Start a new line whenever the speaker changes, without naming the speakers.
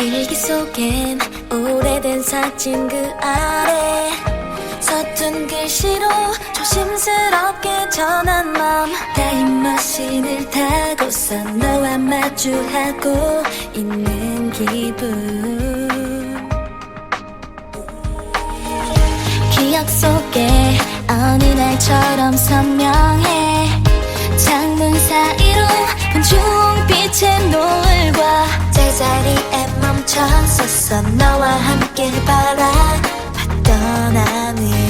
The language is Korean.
일기 속엔 오래된 사진 그 아래 서툰 글씨로 조심스럽게 전한 마음. 타임머신을 타고서 너와 마주하고 있는 기분. 기억 속에 어느 날처럼 선명해. 있었어. 너와 함께 바라봤던 하늘